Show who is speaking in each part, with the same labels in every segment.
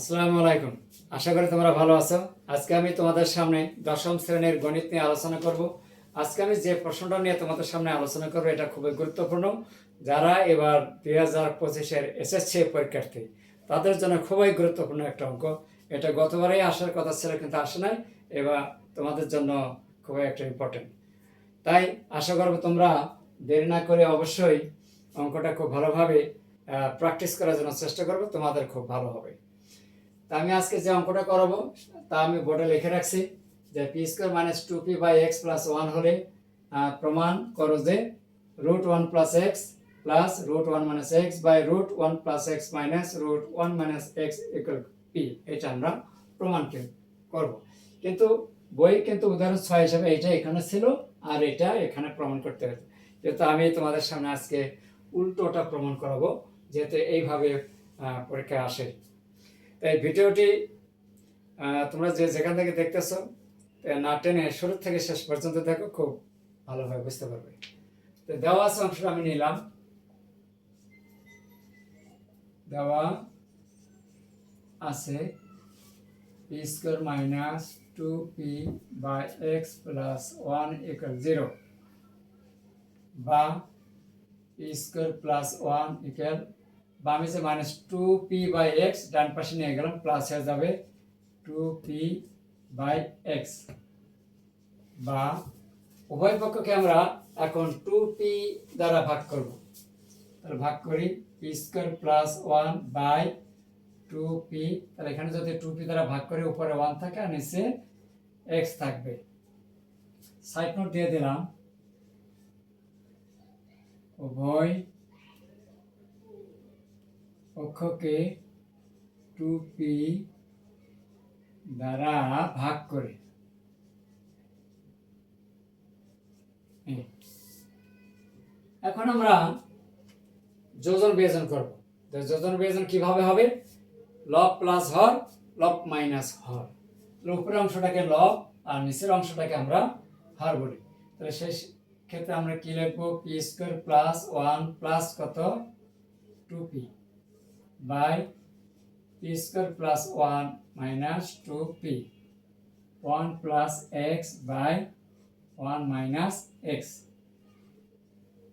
Speaker 1: আসসালামু আলাইকুম। আশা করি তোমরা ভালো আছো। আজকে আমি তোমাদের সামনে দশম শ্রেণির গণিত নিয়ে আলোচনা করব। আজকে আমি যে প্রশ্নটা নিয়ে তোমাদের সামনে আলোচনা করব, এটা খুবই গুরুত্বপূর্ণ। যারা এবার দুই হাজার পঁচিশের এসএসসি পরীক্ষার্থী, তাদের জন্য খুবই গুরুত্বপূর্ণ একটা অঙ্ক। এটা গতবারেই আসার কথা ছিল, কিন্তু আসে নাই। এবার তোমাদের জন্য খুবই একটা ইম্পর্টেন্ট তাই আশা করব তোমরা দেরি না করে অবশ্যই অঙ্কটা খুব ভালোভাবে প্র্যাকটিস করার জন্য চেষ্টা করবে, তোমাদের খুব ভালো হবে। তা আমি আজকে যে অঙ্কটা করাবো, তা আমি বোর্ডে লিখে রাখছি যে P square minus two P by X plus one হলে প্রমাণ করো যে root one plus X plus root one minus X by root one plus X minus root one minus X equal P এটা আমরা প্রমাণ করব। কিন্তু বই কিন্তু উদাহরণ ছয় হিসাবে এটা এখানে ছিল আর এটা এখানে প্রমাণ করতে হবে। যেহেতু আমি তোমাদের সামনে আজকে উল্টোটা প্রমাণ করাবো, যেহেতু এইভাবে পরীক্ষায় আসে। তাই ভিডিওটি তোমরা যে যেখান থেকে দেখতেছ না টেনে শুরু থেকে শেষ পর্যন্ত দেখো, খুব ভালোভাবে বুঝতে পারবে। তো দেওয়া আছে অংশটা আমি নিলাম। দেওয়া আছে P square minus two P by X plus one equal zero বা P square plus one equal বামে যে minus two P by X ডান পাশে নিয়ে গেলাম প্লাস হয়ে যাবে টু পি বাই এক্স বা উভয় পক্ষকে আমরা এখন টু পি দ্বারা ভাগ করব। তাহলে ভাগ করি P square plus one by two P তাহলে এখানে যদি টু পি দ্বারা ভাগ করে, উপরে ওয়ান থাকে আর নিচে এক্স থাকবে। সাইড নোট দিয়ে দিলাম। উভয় পক্ষকে টু পি দ্বারা ভাগ করে। এখন আমরা যোজন বিয়োজন করব। যোজন বিয়োজন কীভাবে হবে? লব প্লাস হর, লব মাইনাস হর। উপরের অংশটাকে লব আর নিচের অংশটাকে আমরা হর বলি। তাহলে সেই ক্ষেত্রে আমরা কি লিখব? P square plus one plus কত? Two P. P square plus one minus two P one plus X by one minus X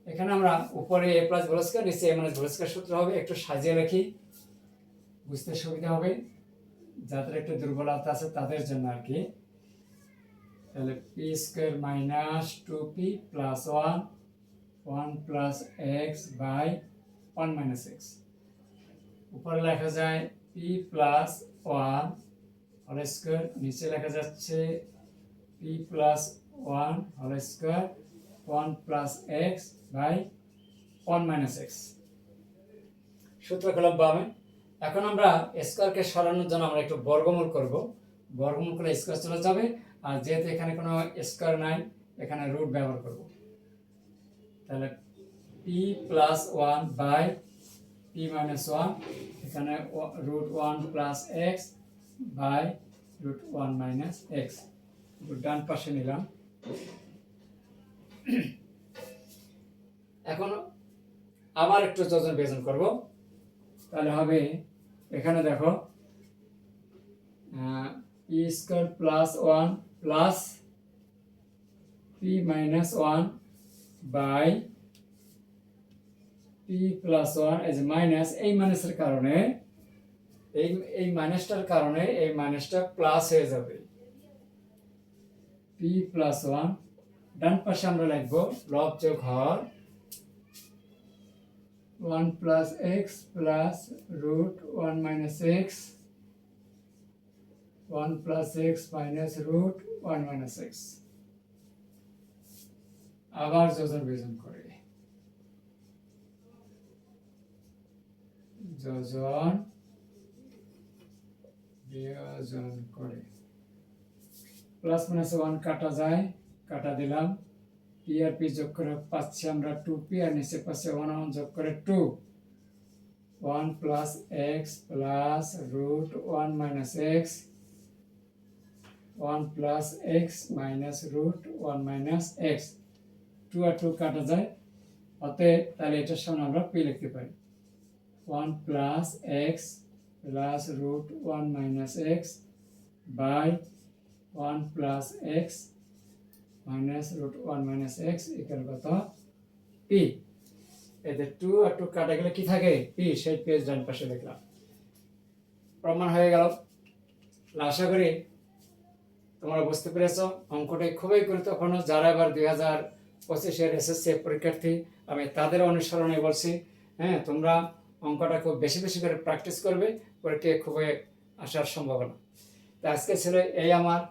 Speaker 1: এখানে আমরা উপরে এ প্লাস ভোলস্কার নিচে এ মাইনাস ভোলস্কার সূত্র হবে, একটু সাজিয়ে রাখি। বুঝতে সুবিধা হবে। যাদের একটু দুর্বলতা আছে, তাদের জন্য আর কি। তাহলে P square minus two P plus one one plus X by one minus X উপরে লেখা যায় P plus one whole square নিচে লেখা যাচ্ছে P plus one whole square one plus X by one minus X সূত্র কলম বামে। এখন আমরা স্কোয়ারকে সরানোর জন্য আমরা একটু বর্গমূল করব। বর্গমূল করে স্কোয়ার চলে যাবে। আর যেহেতু এখানে কোনো স্কোয়ার নাই, এখানে রুট ব্যবহার করব। তাহলে P plus one by P minus one এখানে root one plus X by root one minus X ডান পাশে নিলাম। এখন আবার একটু যোজন বিয়োজন করব। তাহলে হবে, এখানে দেখো P square plus one plus P minus one by P plus one as minus এই মাইনাসের কারণে এই এই মাইনাসটার কারণে এই মাইনাসটা প্লাস হয়ে যাবে। পি প্লাস ওয়ান ডান পাশে আমরা লিখব লব যোগ হর one plus X plus root one minus X one plus X minus root one minus X আবার যোজন বিয়োজন করে। যোজন বিয়োজন করে। প্লাস মাইনাস ওয়ান কাটা যায়, কাটা দিলাম। পি আর পি যোগ করে পাচ্ছি আমরা টু পি আর নিচে পাচ্ছে ওয়ান ওয়ান যোগ করে two one plus X plus root one minus X one plus X minus root one minus X two আর টু কাটা যায়, অতএব তাহলে এটার সামনে আমরা পি লিখতে পারি। One plus X plus root one minus X by one plus X minus root one minus X equal কত? পি এতে টু আর টু কাটা গেলে কি থাকে? পি সেই পেজ ডান পাশে লিখলাম প্রমাণ হয়ে গেল। আশা করি তোমরা বুঝতে পেরেছ। অঙ্কটাই খুবই গুরুত্বপূর্ণ। যারা এবার দুই হাজার পঁচিশের এসএসসি পরীক্ষার্থী, আমি তাদের অনুসরণে বলছি হ্যাঁ তোমরা অঙ্কটা খুব বেশি বেশি করে প্র্যাকটিস করবে, পরীক্ষায় খুবই আসার সম্ভাবনা। তো আজকে ছিল এই আমার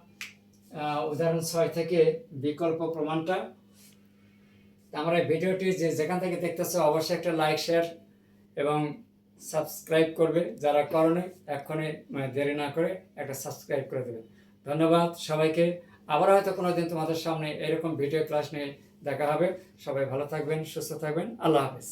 Speaker 1: উদাহরণ ছয় থেকে বিকল্প প্রমাণটা। আমার এই ভিডিওটি যে যেখান থেকে দেখতেছো অবশ্যই একটা লাইক শেয়ার এবং সাবস্ক্রাইব করবে। যারা করনি এক্ষণে মানে দেরি না করে একটা সাবস্ক্রাইব করে দেবে। ধন্যবাদ সবাইকে। আবার হয়তো কোনোদিন তোমাদের সামনে এরকম ভিডিও ক্লাস নিয়ে দেখা হবে। সবাই ভালো থাকবেন, সুস্থ থাকবেন। আল্লাহ হাফেজ।